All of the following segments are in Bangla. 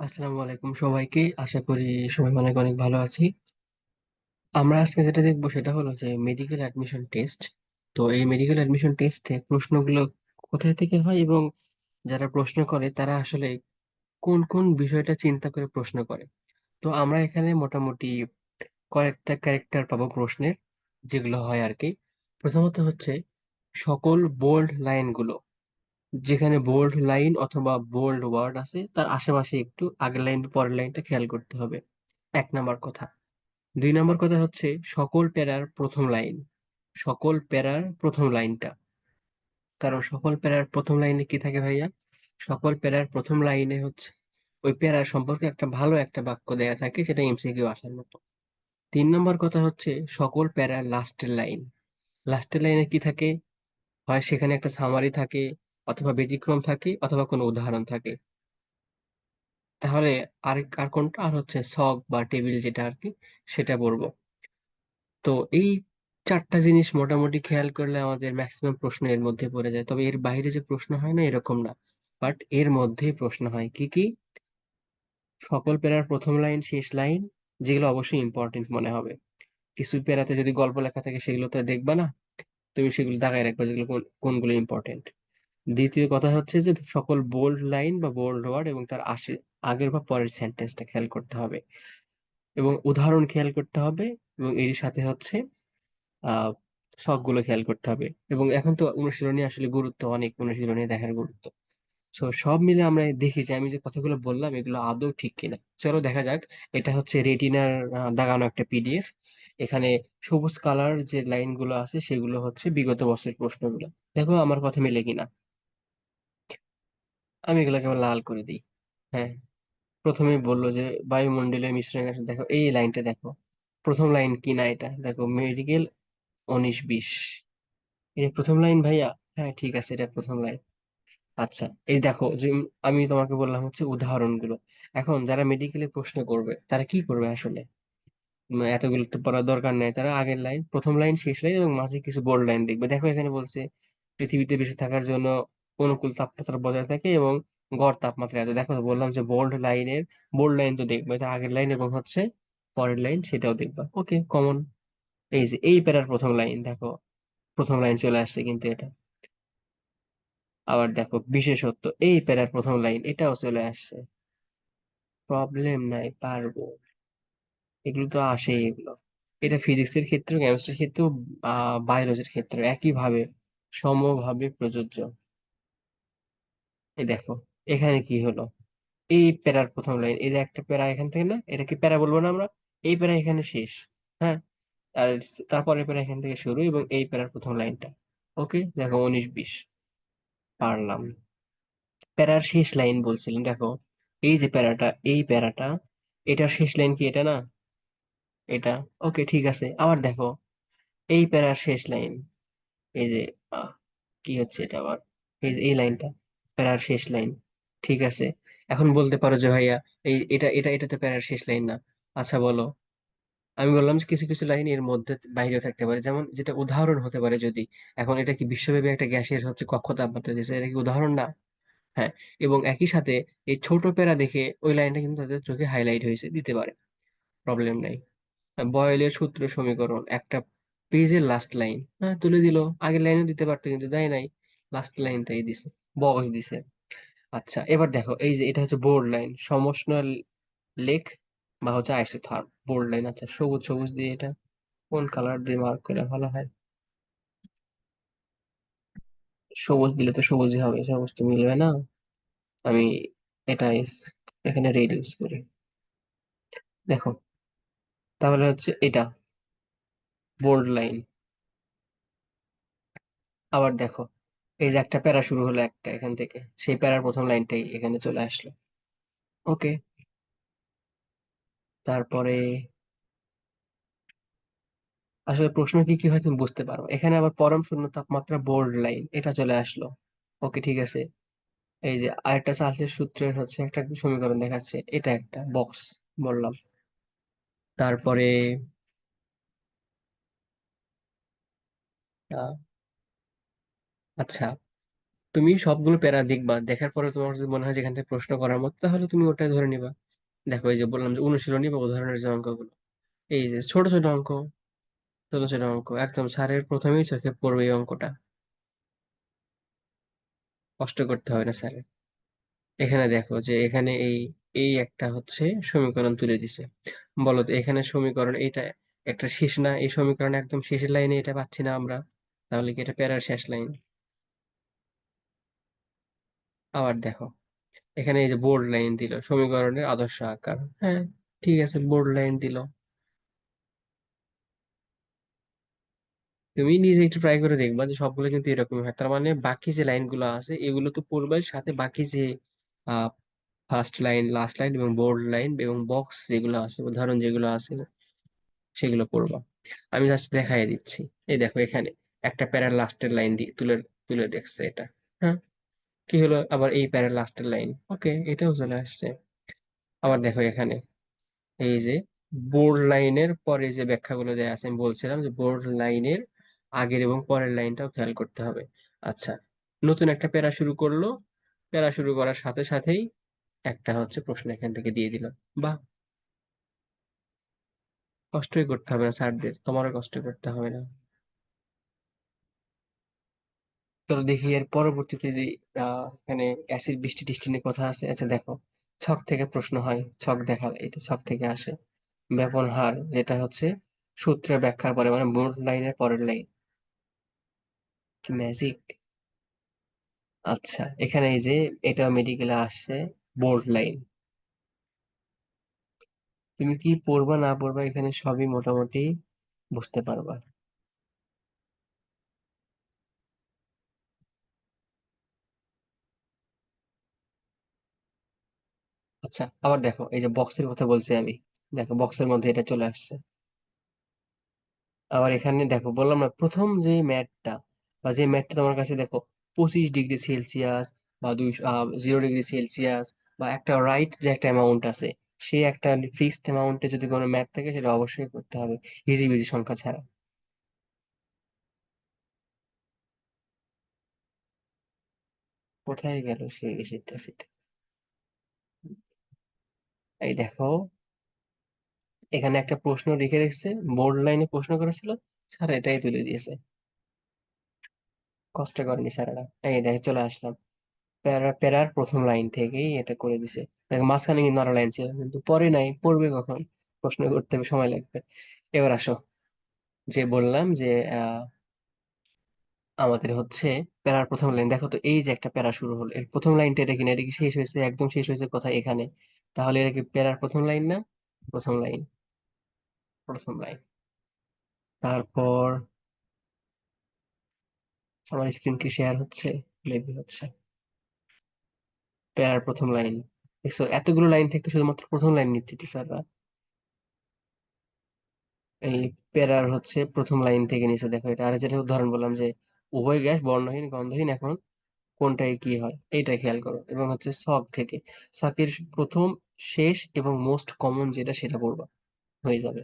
আসসালামু আলাইকুম সবাইকে। আশা করি সবাই অনেক অনেক ভালো আছি। আমরা আজকে যেটা দেখব সেটা হলো যে মেডিকেল অ্যাডমিশন টেস্ট তো এই মেডিকেল অ্যাডমিশন টেস্টে প্রশ্নগুলো কোথায় থেকে হয় এবং যারা প্রশ্ন করে, তারা আসলে কোন কোন বিষয়টা চিন্তা করে প্রশ্ন করে? তো আমরা এখানে মোটামুটি কয়েকটা ক্যারেক্টার পাবো প্রশ্নের, যেগুলো হয় আর কি প্রথমত হচ্ছে সকল বোল্ড লাইনগুলো যেখানে বোল্ড লাইন অথবা বোল্ড ওয়ার্ড আছে, তার আশেপাশে একটু আগের লাইন পরের লাইনটা খেয়াল করতে হবে। এক নাম্বার কথা। দুই নম্বর কথা হচ্ছে সকল প্যারার প্রথম লাইন সকল প্যারার প্রথম লাইনটা কারণ সকল প্যারার প্রথম লাইনে কি থাকে ভাইয়া? সকল প্যারার প্রথম লাইনে হচ্ছে ওই প্যারার সম্পর্কে একটা ভালো একটা বাক্য দেয়া থাকে, সেটা এমসিকিউ আসার মতো। তিন নম্বর কথা হচ্ছে সকল প্যারার লাস্টের লাইন লাস্টের লাইনে কি থাকে? হয় সেখানে একটা সামারি থাকে অথবা ব্যতিক্রম থাকে অথবা কোনো উদাহরণ থাকে। তাহলে আর আর কোনটা? আর হচ্ছে ছক বা টেবিল যেটা আর কি সেটা পড়ব তো এই চারটা জিনিস মোটামুটি খেয়াল করলে আমাদের ম্যাক্সিমাম প্রশ্ন এর মধ্যে পড়ে যায়। তবে এর বাইরে যে প্রশ্ন হয় না, এরকম না। বাট এর মধ্যেই প্রশ্ন হয় কি কি? সকল প্যারার প্রথম লাইন, শেষ লাইন, যেগুলো অবশ্যই ইম্পর্টেন্ট মনে হবে। কিছু প্যারাতে যদি গল্প লেখা থাকে, সেগুলো তো দেখবা না। তুমি সেগুলো দাগায় রাখবে, যেগুলো কোন- কোনগুলো ইম্পর্টেন্ট দ্বিতীয় কথা হচ্ছে যে, সকল বোল্ড লাইন বা বোল্ড ওয়ার্ড এবং তার আশে আগের বা পরের সেন্টেন্সটা খেয়াল করতে হবে। এবং উদাহরণ খেয়াল করতে হবে এবং এর সাথে হচ্ছে শখগুলো খেয়াল করতে হবে। এবং এখন তো অনুশীলনী আসলে গুরুত্ব, অনেক অনুশীলনী দেখার গুরুত্ব। সো সব মিলে আমরা দেখি যে, আমি যে কথাগুলো বললাম, এগুলো আদৌ ঠিক কিনা। চলো দেখা যাক, এটা হচ্ছে রেটিনার দাগানো একটা পিডিএফ এখানে সবুজ কালার যে লাইনগুলো আছে, সেগুলো হচ্ছে বিগত বছরের প্রশ্নগুলো। দেখো আমার কথা মিলে কিনা। আমি এগুলোকে আবার লাল করে দিই। হ্যাঁ প্রথমে বলল যে, বায়ুমণ্ডলীয় মিশ্রণ গ্যাস দেখো, এই লাইনটা দেখো। প্রথম লাইন কি না এটা? দেখো, মেডিকেল উনিশ বিশ। এই প্রথম লাইন, ভাইয়া? হ্যাঁ ঠিক আছে, এটা প্রথম লাইন। আচ্ছা এই দেখো, যে আমি তোমাকে বললাম হচ্ছে উদাহরণগুলো। এখন যারা মেডিকেলে প্রশ্ন করবে, তারা কি করবে আসলে? এতগুলো তো পড়ার দরকার নেই তারা, আগের লাইন, প্রথম লাইন, শেষ লাইন এবং মাঝে কিছু বোল্ড লাইন দেখবে। দেখো, এখানে বলছে, পৃথিবীতে বেঁচে থাকার জন্য অনুকূল তাপমাত্রা বজায় থাকে এবং গড় তাপমাত্রা এত। দেখো, বললাম যে বোল্ড লাইনের বোল্ড লাইন তো দেখবে, এটা আগের লাইন এবং হচ্ছে পরের লাইন সেটাও দেখবা। ওকে কমন এই যে, এই প্যারার প্রথম লাইন দেখো, প্রথম লাইন চলে আসছে কিন্তু এটা। আবার দেখো, বিশেষত্ব, এই প্যারার প্রথম লাইন এটাও চলে আসছে। প্রবলেম নাই, পারব। এগুলো তো আসেই এগুলো। এটা ফিজিক্সের ক্ষেত্রে কেমিস্ট্রির ক্ষেত্রেও, আহ বায়োলজির ক্ষেত্রে একই ভাবে সমভাবে প্রযোজ্য। এই দেখো, এখানে কি হলো? এই প্যারার প্রথম লাইন, এই যে একটা প্যারা এখান থেকে না, এটা কি প্যারা বলব না আমরা? এই প্যারা এখানে শেষ হ্যাঁ? আর তারপরে প্যারা এখান থেকে শুরু এবং এই প্যারার প্রথম লাইনটা, ওকে? দেখো, উনিশ বিশ, পারলাম। প্যারার শেষ লাইন বলছিলেন, দেখো, এই যে প্যারাটা, এই প্যারাটা, এটার শেষ লাইন কি এটা না? এটা, ওকে, ঠিক আছে। আবার দেখো, এই প্যারার শেষ লাইন, এই যে কি হচ্ছে এটা আবার? এই যে, এই লাইনটা প্যারার শেষ লাইন, ঠিক আছে? এখন বলতে পারো যে ভাইয়া, এই এটা এটা এটা তো প্যারার শেষ লাইন না। আচ্ছা বলো। আমি বললাম যে কিছু কিছু লাইন এর মধ্যে বাইরে থাকতে পারে। যেমন যেটা উদাহরণ হতে পারে যদি, এখন এটা কি বিশ্বব্যাপী একটা গ্যাসের হচ্ছে কক্ষ তাপমাত্রা দিচ্ছে এটা কি উদাহরণ না? হ্যাঁ এবং একই সাথে এই ছোট প্যারা দেখে ওই লাইনটা কিন্তু তাদের চোখে হাইলাইট হয়েছে, দিতে পারে। প্রবলেম নাই। বয়েলের সূত্র সমীকরণ, একটা পেজের লাস্ট লাইন হ্যাঁ তুলে দিল। আগের লাইনও দিতে পারতো কিন্তু দেয় নাই। লাস্ট লাইনটাই দিছে। বক্স দিছে। আচ্ছা এবার দেখো, এই যে এটা হচ্ছে বোর্ড লাইন সমষ্ণ লেখ বা হচ্ছে আইসোথার্ম বোর্ড লাইন আচ্ছা সবুজ সবুজ দিয়ে এটা কোন কালার দিয়ে মার্ক করলে ভালো হয়? সবুজ দিলে তো সবুজই হবে, সবুজ তো মিলবে না। আমি এটা এখানে রেড ইউজ করি। দেখো, তাহলে হচ্ছে এটা বোল্ড লাইন আবার দেখো এই যে একটা প্যারা শুরু হলো একটা এখান থেকে, সেই প্যারার প্রথম লাইনটাই এখানে চলে আসলো। ওকে। তারপরে আসলে প্রশ্ন কি কি হয় তুমি বুঝতে পারো। এখানে আবার পরম শূন্য তাপমাত্রা বোল্ড লাইন এটা চলে আসলো। ওকে, ঠিক আছে। এই যে আরেকটা চার্লসের সূত্রের হচ্ছে একটা সমীকরণ দেখাচ্ছে, এটা একটা বক্স বললাম। তারপরে আচ্ছা তুমি সবগুলো প্যারা দেখবা, দেখার পরে তোমার যদি মনে হয় যে এখান থেকে প্রশ্ন করার মতো, তাহলে তুমি ওটাই ধরে নিবা। দেখো, এই যে বললাম যে অনুশীলনী বা উদাহরণের যে অঙ্কগুলো, এই যে ছোট ছোট অঙ্ক, ছোট ছোট অঙ্ক, একদম স্যারের প্রথমেই চোখে পড়বে এই অঙ্কটা। কষ্ট করতে হবে না স্যারের এখানে দেখো যে এখানে এই এই একটা হচ্ছে সমীকরণ তুলে দিছে। বলো তো, এখানে সমীকরণ এটা একটা শেষ না? এই সমীকরণ একদম শেষের লাইনে এটা পাচ্ছি না আমরা। তাহলে কি এটা প্যারার শেষ লাইন? আবার দেখো, এখানে এই যে বোল্ড লাইন দিল, সমীকরণের আদর্শ আকার। হ্যাঁ ঠিক আছে বোল্ড লাইন দিল। তুমি নিজে একটু ট্রাই করে দেখবা যে সবগুলো কিন্তু এরকম হয়। তার মানে বাকি যে লাইনগুলো আছে, এগুলো তো পড়বে, সাথে বাকি যে ফার্স্ট লাইন লাস্ট লাইন এবং বোল্ড লাইন এবং বক্স যেগুলো আছে, উদাহরণ যেগুলো আছে, সেগুলো পড়বা। আমি জাস্ট দেখাই দিচ্ছি। এই দেখো এখানে একটা প্যারার লাস্টের লাইন দিয়ে তুলে তুলে দেখছে এটা। হ্যাঁ? কি হলো? আবার এই প্যারার লাস্টের লাইন ওকে এটাও চলে আসছে। আবার দেখো এখানে। এই যে বোর্ড লাইনের পরে যে ব্যাখ্যাগুলো দেওয়া আছে, আমি বলছিলাম যে বোর্ড লাইনের আগের এবং পরের লাইনটাও খেয়াল করতে হবে। আচ্ছা নতুন একটা প্যারা শুরু করল। প্যারা শুরু করার সাথে সাথেই একটা হচ্ছে প্রশ্ন এখান থেকে দিয়ে দিল। বাহ! কষ্টই করতে হবে না স্যারদের তোমারও কষ্ট করতে হবে না। চলো দেখি এর পরবর্তীতে যে এখানে অ্যাসিড বৃষ্টি টিষ্টি নিয়ে কথা আছে। আচ্ছা দেখো, ছক থেকে প্রশ্ন হয়, ছক দেখার, এটা ছক থেকে আসে। ব্যাপন হার, যেটা হচ্ছে সূত্রে ব্যাখ্যার পরে মানে মূল লাইনের পরের লাইন। ম্যাজিক। আচ্ছা এখানে এই যে, এটা মেডিকেলে আসছে বোর্ড লাইন। তুমি কি পড়বা, না পড়বা, এখানে সবই মোটামুটি বুঝতে পারবা। আচ্ছা আবার দেখো, এই যে বক্সের কথা বলছি আমি। দেখো বক্সের মধ্যে এটা চলে আসছে। আবার এখানে দেখো, বললাম না, প্রথম যে ম্যাটটা বা যে ম্যাটটা তোমার কাছে দেখো, পঁচিশ ডিগ্রি সেলসিয়াস বা দুই জিরো ডিগ্রি সেলসিয়াস বা একটা রাইট যে একটা অ্যামাউন্ট আছে, সেই একটা ফিক্সড অ্যামাউন্টে যদি কোনো ম্যাথ থাকে, সেটা অবশ্যই করতে হবে হিজিবিজি সংখ্যা ছাড়া। কোথায় গেল সেই এসিডটা সেটা। এই দেখো, এখানে একটা প্রশ্ন লিখে রেখেছে বোর্ড লাইনে প্রশ্ন করেছিল স্যার এটাই তুলে দিয়েছে। কষ্ট করেনি স্যারেরা এই দেখে, চলে আসলাম। প্যারা, প্যারার প্রথম লাইন থেকেই এটা করে দিছে। দেখো, মাঝখানে কিন্তু আরও লাইন ছিল, কিন্তু পরে নাই, পড়বে কখন? প্রশ্ন করতে হবে, সময় লাগবে। এবার আসো। যে বললাম যে আমাদের হচ্ছে প্যারার প্রথম লাইন দেখো তো, এই যে একটা প্যারা শুরু হলো, এর প্রথম লাইনটা এটা কিনা এটা কি শেষ হয়েছে? একদম শেষ হয়েছে কোথায়? এখানে। তাহলে এটা কি প্যারার প্রথম লাইন না? প্রথম লাইন। প্রথম লাইন। তারপর আমার স্ক্রিন কি শেয়ার হচ্ছে? মেবি হচ্ছে। প্যারার প্রথম লাইন। দেখছ, এতগুলো লাইন থাকতে শুধুমাত্র প্রথম লাইন নিচ্ছে টিচাররা। এই প্যারার হচ্ছে প্রথম লাইন থেকে নিচে। দেখো এটা, আর যেটা উদাহরণ বললাম যে, উভয় গ্যাস বর্ণহীন, গন্ধহীন এখন কোনটায় কি হয়, এইটা খেয়াল করো। এবং হচ্ছে ছক থেকে। ছকের প্রথম, শেষ এবং মোস্ট কমন যেটা সেটা পড়বা, হয়ে যাবে।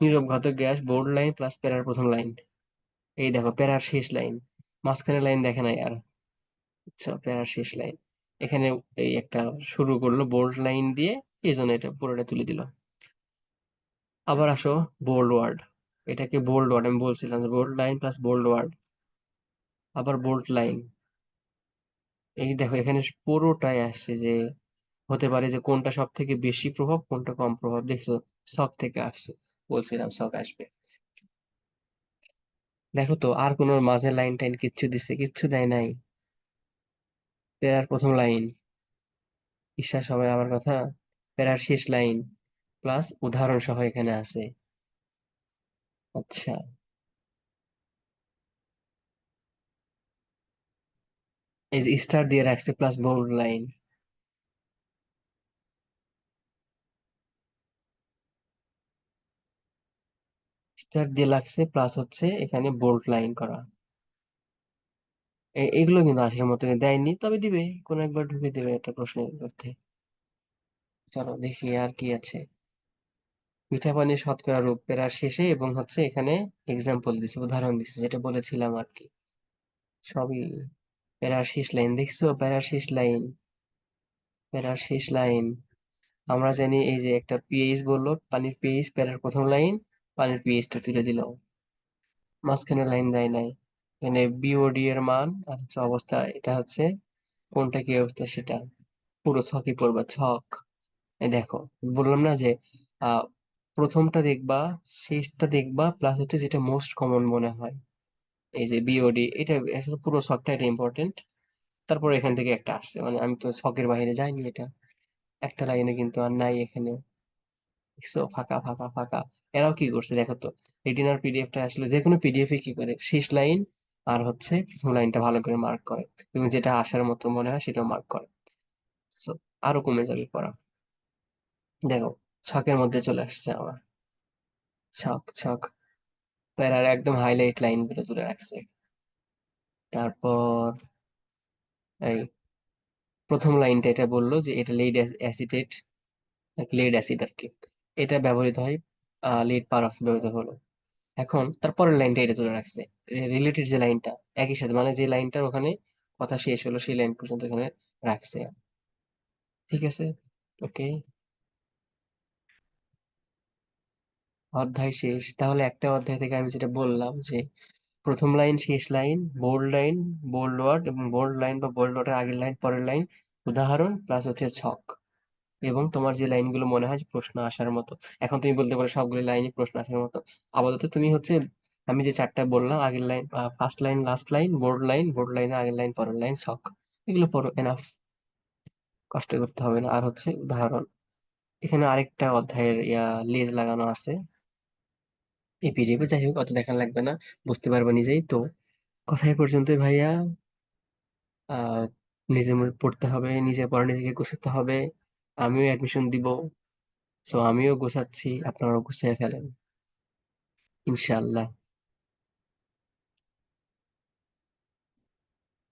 নীরব ঘাতক গ্যাস বোর্ড লাইন প্লাস প্যারার প্রথম লাইন এই দেখো, প্যারার শেষ লাইন মাঝখানে লাইন দেখে নাই আর। আচ্ছা প্যারার শেষ লাইন এখানে এই একটা শুরু করল বোল্ড লাইন দিয়ে এই জন্য এটা পুরোটা তুলে দিল। আবার আসো বোল্ড ওয়ার্ড এটাকে বোল্ড ওয়ার্ড আমি বলছিলাম bold line plus bold word আবার বোল্ড লাইন এই দেখো এখানে পুরোটাই আসছে যে, হতে পারে যে কোনটা সব থেকে বেশি প্রভাব, কোনটা কম প্রভাব। দেখছ শক থেকে আসছে। বলছিলাম শক আসবে। দেখো তো, আর কোনো মাঝে লাইন টাইন কিচ্ছু দিছে, কিচ্ছু দেয় নাই। প্যারার প্রথম লাইন বিশ্বাস সবাই আমার কথা? প্যারার শেষ লাইন প্লাস উদাহরণ সহ এখানে আছে। আচ্ছা। এই যে স্টার দিয়ে রাখছে প্লাস বোল্ড লাইন স্টার দিয়ে লাগছে প্লাস হচ্ছে এখানে বোল্ড লাইন করা। এগুলো কিন্তু আসার মতো দেয়নি, তবে দিবে, কোন একবার ঢুকে দেবে একটা প্রশ্নের মধ্যে। চলো দেখি আর কি আছে। মিঠা পানির শতকরা রূপ প্যারার শেষে এবং হচ্ছে এখানে এক্সাম্পল দিছে, উদাহরণ দিছে, যেটা বলেছিলাম আর কি। সবই প্যারার শেষ লাইন, দেখছ? প্যারার শেষ লাইন প্যারার শেষ লাইন। আমরা জানি এই যে একটা পিএইচ বলল, পানির পিএইচ প্যারার প্রথম লাইন, পানির পিএইচটা তুলে দিল। মাঝখানে লাইন দেয় নাই। এখানে বিওডি এর মান আর হচ্ছে অবস্থা, এটা হচ্ছে কোনটা কি অবস্থা সেটা। পুরো ছকই পড়বা, ছক। দেখো, বললাম না যে প্রথমটা দেখবা, শেষটা দেখবা প্লাস হচ্ছে যেটা মোস্ট কমন মনে হয়। এই যে বিওডি এটা আসলে পুরো এটা ইম্পর্টেন্ট তারপর এখান থেকে একটা আসছে মানে আমি তো ছকের বাইরে যাইনি এটা। একটা লাইনে কিন্তু আর নাই এখানে। ফাঁকা ফাঁকা ফাঁকা। এরাও কি করছে দেখো তো রেটিনার পিডিএফটা আসলে যে কোনো পিডিএফ কি করে? শেষ লাইন আর হচ্ছে প্রথম লাইনটা ভালো করে মার্ক করে। এবং যেটা আসার মতো মনে হয় সেটা মার্ক করে। সো আরও কমে যাবে পড়া। দেখো ছকের মধ্যে চলে আসছে আমার। ছক ছক প্যারার একদম হাইলাইট লাইনগুলো তুলে রাখছে। তারপর এই প্রথম লাইনটা এটা বলল যে এটা লেড অ্যাসিটেট লেড অ্যাসিড আর কি। এটা ব্যবহৃত হয় লেড পারক্সাইড ব্যবহৃত হলো। এখন তারপরের লাইনটা এটা তুলে রাখছে। রিলেটেড যে লাইনটা একই সাথে মানে যে লাইনটার ওখানে কথা শেষ হলো, সেই লাইন পর্যন্ত এখানে রাখছে। ঠিক আছে? ওকে অধ্যায় শেষ। তাহলে একটা অধ্যায় থেকে আমি যেটা বললাম যে, প্রথম লাইন, শেষ line bold line bold word এবং বোল্ড লাইন বা বোল্ড ওয়ার্ডের আগের লাইন, পরের লাইন, উদাহরণ প্লাস হচ্ছে ছক এবং তোমার যে লাইনগুলো মনে হয় প্রশ্ন আসার মতো। এখন তুমি বলতে পারো সবগুলো লাইনই প্রশ্ন আসার মতো। আপাতত তুমি হচ্ছে, আমি যে চারটা বললাম, আগের line first line last line board line board লাইনের আগের লাইন, পরের লাইন, ছক, এগুলো পড়ো এনাফ কষ্ট করতে হবে না। আর হচ্ছে উদাহরণ। এখানে আরেকটা অধ্যায়ের, ইয়া, লেজ লাগানো আছে। এই পিডিএফে যাই হোক অত দেখা লাগবে না, বুঝতে পারব নিজেই। তো কথায় পর্যন্তই ভাইয়া। আহ নিজে মনে পড়তে হবে, নিজের পড়া নিজেকে গোছাতে হবে। আমিও অ্যাডমিশন দিব। সো আমিও গোছাচ্ছি, আপনারাও গুছিয়ে ফেলেন। ইনশাআল্লাহ।